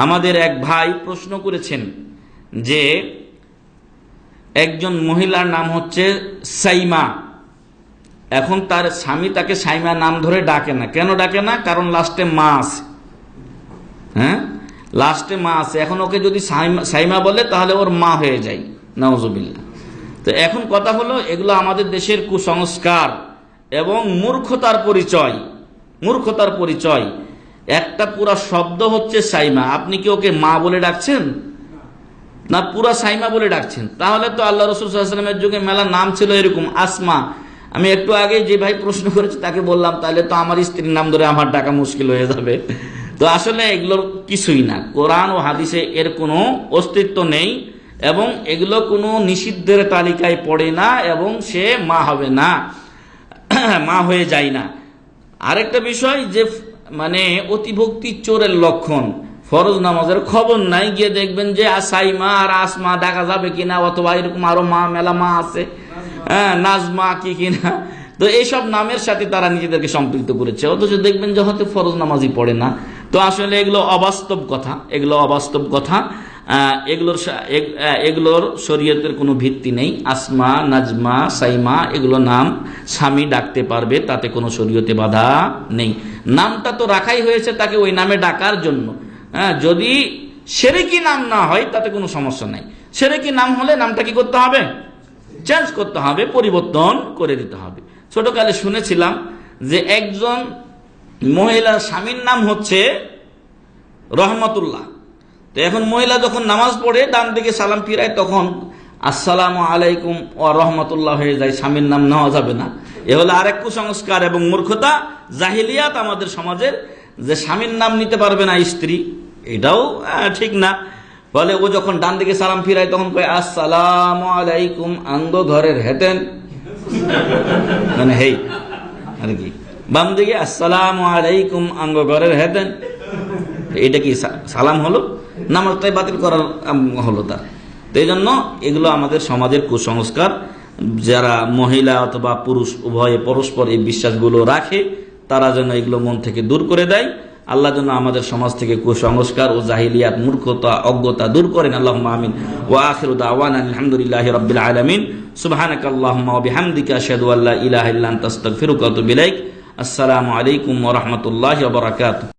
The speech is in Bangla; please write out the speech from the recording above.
আমাদের এক ভাই প্রশ্ন করেছেন যে একজন মহিলার নাম হচ্ছে সাইমা। এখন তার স্বামী তাকে সাইমা নাম ধরে ডাকে না। কেন ডাকে না? কারণ লাস্টে মা আছে। হ্যাঁ? লাস্টে মা আছে। এখন ওকে যদি সাইমা- সাইমা বলে, তাহলে ওর মা হয়ে যায়। নওয়াজবিল্লা তো এখন কথা হলো, এগুলো আমাদের দেশের কুসংস্কার এবং মূর্খতার পরিচয়। মূর্খতার পরিচয়। একটা পুরা শব্দ হচ্ছে সাইমা। আপনি কি ওকে মা বলে ডাকছেন? না, পুরা সাইমা বলে ডাকছেন। তাহলে তো আল্লাহ রসুল সাল্লামের যুগে মেলা নাম ছিল এরকম, আসমা। আমি একটু আগে যে ভাই প্রশ্ন করেছি তাকে বললাম, তাহলে তো আমার স্ত্রীর নাম ধরে আমার ডাকা মুশকিল হয়ে যাবে। তো আসলে এগুলোর কিছুই না। কোরআন ও হাদিসে এর কোনো অস্তিত্ব নেই এবং এগুলো কোনো নিষিদ্ধের তালিকায় পড়ে না এবং সে মা হবে না, মা হয়ে যায় না। আরেকটা বিষয় যে মানে অতিভক্তি চোরের লক্ষণ। ফরজ নামাজের খবর নাই, গিয়ে দেখবেন যে আসাইমা আর আসমা দেখা যাবে কিনা, অথবা এরকম আরও মা মেলা মা আছে। হ্যাঁ নাজমা কি কিনা। তো এইসব নামের সাথে তারা নিজেদেরকে সম্পৃক্ত করেছে। অথচ দেখবেন যে হয়তো ফরজ নামাজই পড়ে না। তো আসলে এগুলো অবাস্তব কথা, এগুলো অবাস্তব কথা। এগুলোর এগুলোর শরীয়তের কোনো ভিত্তি নেই। আসমা, নাজমা, সাইমা, এগুলো নাম স্বামী ডাকতে পারবে, তাতে কোনো শরীয়তে বাধা নেই। নামটা তো রাখাই হয়েছে তাকে ওই নামে ডাকার জন্য। হ্যাঁ যদি সেরেকি নাম না হয়, তাতে কোনো সমস্যা নাই। সেরেকি নাম হলে নামটা কি করতে হবে? চেঞ্জ করতে হবে, পরিবর্তন করে দিতে হবে। ছোটকালে শুনেছিলাম যে একজন মহিলার স্বামীর নাম হচ্ছে রহমতুল্লাহ। তো এখন মহিলা যখন নামাজ পড়ে, ডান দিকে সালাম ফিরায়, তখন আসসালামু আলাইকুম ও রহমতুল্লাহ হয়ে যায় স্বামীর নাম নেওয়া যাবে না। এ হলো আরেক কুসংস্কার এবং মূর্খতা, জাহিলিয়াত আমাদের সমাজের যে স্বামীর নাম নিতে পারবে না স্ত্রী, এটাও ঠিক না। বলে ও যখন ডান দিকে সালাম ফিরায়, তখন কয়, আসসালামু আলাইকুম, আঙ্গ ঘরের হেতেন। মানে হেই। আর কি? বাম দিকে, আসসালামু আলাইকুম, আঙ্গ ঘরের হেতেন। এটা কি সালাম হলো? নামাজটাই বাতিল করার হলো তার। এই জন্য এগুলো আমাদের সমাজের কুসংস্কার। যারা মহিলা অথবা পুরুষ, উভয়ে পরস্পর এই বিশ্বাসগুলো রাখে, তারা যেন এগুলো মন থেকে দূর করে দেয়। আল্লাহ যেন আমাদের সমাজ থেকে কুসংস্কার ও জাহিলিয়াত, মূর্খতা, অজ্ঞতা দূর করেন। আল্লাহ আমিন। ও আখির দাওয়ান আলহামদুলিল্লাহ রবিল আলমিন। সুবহানাক আল্লাহুম্মা ওয়া বিহামদিকা আশহাদু আল্লা ইলাহা ইল্লা আনতা আস্তাগফিরুকা ওয়া আতুবু আসসালামু আলাইকুম রাহমাতুল্লাহি ওয়া বারাকাতুহু।